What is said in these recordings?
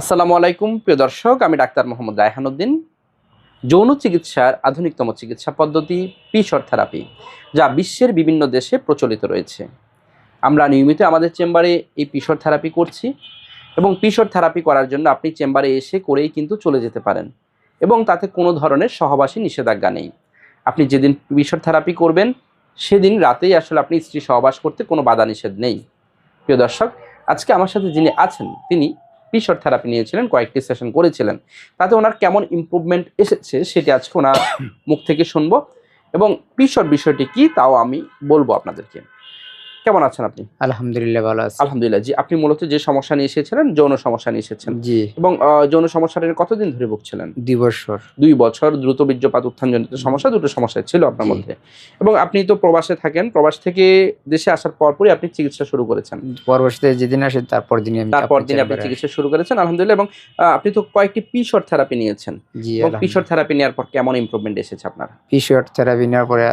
আসসালামু আলাইকুম, প্রিয় দর্শক, আমি ডাক্তার মোহাম্মদ রায়হানুদ্দিন যৌন চিকিৎসার আধুনিকতম চিকিৎসা পদ্ধতি পিশর থেরাপি যা বিশ্বের বিভিন্ন দেশে প্রচলিত রয়েছে। আমরা নিয়মিত আমাদের চেম্বারে এই পিশর থেরাপি করছি এবং পিশর থেরাপি করার জন্য আপনি চেম্বারে এসে করেই কিন্তু চলে যেতে পারেন এবং তাতে কোনো ধরনের সহবাসী নিষেধাজ্ঞা নেই। আপনি যেদিন পিশর থেরাপি করবেন, সেদিন রাতেই আসলে আপনি স্ত্রী সহবাস করতে কোনো বাধা নিষেধ নেই। প্রিয় দর্শক, আজকে আমার সাথে যিনি আছেন, তিনি পিশর থেরাপি নিয়েছিলেন, কয়েকটি সেশন করেছিলেন। তাতে ওনার কেমন ইম্প্রুভমেন্ট এসেছে সেটি আজকে ওনার মুখ থেকে শুনব। এবং পিশর বিষয়টি কি, তাও আমি বলব আপনাদেরকে। কেমন আছেন আপনি? আলহামদুলিল্লাহ ভালো আছি। আলহামদুলিল্লাহ জি আপনি মূলত যে সমস্যা নিয়ে এসেছিলেন যৌন সমস্যা নিয়ে এসেছেন। জি। এবং যৌন সমস্যাটা কতদিন ধরে ভুগছিলেন? দুই বছর। দুই বছর দ্রুত বীর্যপাত উত্থানজনিত সমস্যা দুটো সমস্যা ছিল আপনার মধ্যে। এবং আপনি তো প্রবাসে থাকেন প্রবাস থেকে দেশে আসার পরপরই আপনি চিকিৎসা শুরু করেছেন। পরবর্তীতে যেদিন আসে তারপর আমি তারপর দিন আপনি চিকিৎসা শুরু করেছেন আলহামদুলিল্লাহ। এবং আপনি তো কয়েকটি পিশর থেরাপি নিয়েছেন। জি পিশর থেরাপি নেওয়ার পর কেমন ইমপ্রুভমেন্ট এসেছে আপনার? পিশিওর থেরাপি নেওয়ার পরে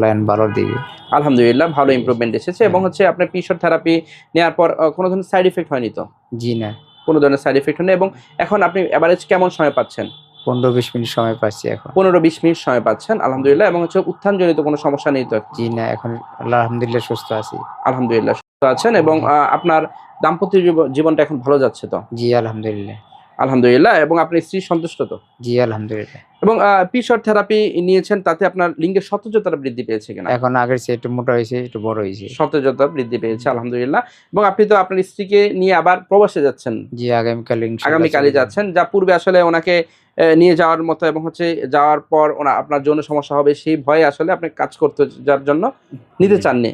লাইন ভালোর দিকে। আলহামদুলিল্লাহ ভালো ইমপ্রুভমেন্ট এসেছে এবং হচ্ছে আপনার পিশর থেরাপি নেওয়ার পর কোনো ধরনের সাইড এফেক্ট হয়নি তো? জি না। কোনো ধরনের সাইড এফেক্ট হয়নি এবং এখন আপনি অ্যাভারেজ কেমন সময় পাচ্ছেন? পনেরো বিশ মিনিট সময় পাচ্ছি এখন। পনেরো বিশ মিনিট সময় পাচ্ছেন আলহামদুলিল্লাহ এবং হচ্ছে উত্থানজনিত কোনো সমস্যা নেই তো? জি না এখন আলহামদুলিল্লাহ সুস্থ আছি। আলহামদুলিল্লাহ সুস্থ আছেন এবং আপনার দাম্পত্য জীবনটা এখন ভালো যাচ্ছে তো? জি আলহামদুলিল্লাহ। আলহামদুলিল্লাহ এবং আপনি স্ত্রী সন্তুষ্ট তো? জি আলহামদুলিল্লাহ। এবং পিশর থেরাপি নিয়েছেন তাতে আপনার লিঙ্গের সতেজতা বৃদ্ধি পেয়েছে কিনা? এখন আগের চেয়ে একটু মোটা হয়েছে একটু বড় হয়েছে। সতেজতা বৃদ্ধি পেয়েছে আলহামদুলিল্লাহ। এবং আপনি তো আপনার স্ত্রীকে নিয়ে আবার প্রবাসে যাচ্ছেন। জি আগামীকাল চলে যাচ্ছেন। যা পূর্বে আসলে ওনাকে নিয়ে যাওয়ার মতো এবং হচ্ছে যাওয়ার পর ওনা আপনার যৌন সমস্যা হবে সেই ভয়ে আসলে আপনি কাজ করতে যার জন্য নিতে চাননি।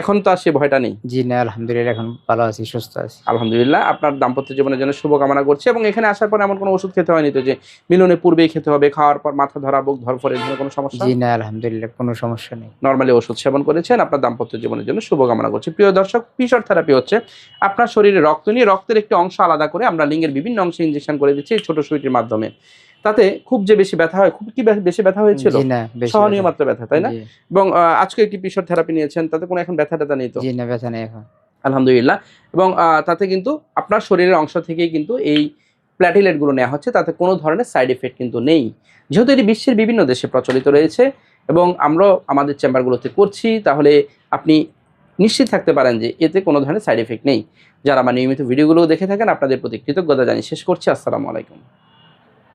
এখন তো আর সেই ভয়টা নেই। জি না আলহামদুলিল্লাহ এখন ভালো আছি সুস্থ আছি। আলহামদুলিল্লাহ আপনার দাম্পত্য জীবনের জন্য শুভকামনা করছি এবং এখানে আসার পর এমন কোনো ওষুধ খেতে হয়নি তো যে মিলনের পূর্বেই খেতে হবে। খাওয়ার পর মাথা ধরা বুক ধরফর ধরনের কোনো সমস্যা? জি না আলহামদুলিল্লাহ কোনো সমস্যা নেই। নর্মালি ওষুধ সেবন করেছেন আপনার দাম্পত্য জীবনের জন্য শুভকামনা করছি। প্রিয় দর্শক পিশর থেরাপি হচ্ছে আপনার শরীরে রক্ত নিয়ে। রক্তের একটি অংশ আলাদা করে আমরা লিঙ্গের বিভিন্ন অংশে ইনজেকশন করে দিচ্ছি এই ছোট সুইটির মাধ্যমে। তাতে খুব যে বেশি ব্যথা হয় খুব কি বেশি ব্যথা হয়েছিল? জি না বেশি সহনীয় মাত্রা ব্যথা তাই না? এবং আজকে একটি পিশর থেরাপি নিয়েছেন তাতে কোনো এখন ব্যথা ট্যাথা নেই তো? জি না ব্যথা নেই এখন। আলহামদুলিল্লাহ। এবং আহ, তাতে কিন্তু আপনার শরীরের অংশ থেকেই কিন্তু এই প্ল্যাটিলেটগুলো নেওয়া হচ্ছে, তাতে কোনো ধরনের সাইড এফেক্ট কিন্তু নেই। যেহেতু এটি বিশ্বের বিভিন্ন দেশে প্রচলিত রয়েছে এবং আমরাও আমাদের চেম্বারগুলোতে করছি, তাহলে আপনি নিশ্চিত থাকতে পারেন যে এতে কোনো ধরনের সাইড এফেক্ট নেই। যারা আমার নিয়মিত ভিডিওগুলো দেখে থাকেন, আপনাদের প্রতি কৃতজ্ঞতা জানিয়ে শেষ করছি। আসসালামু আলাইকুম।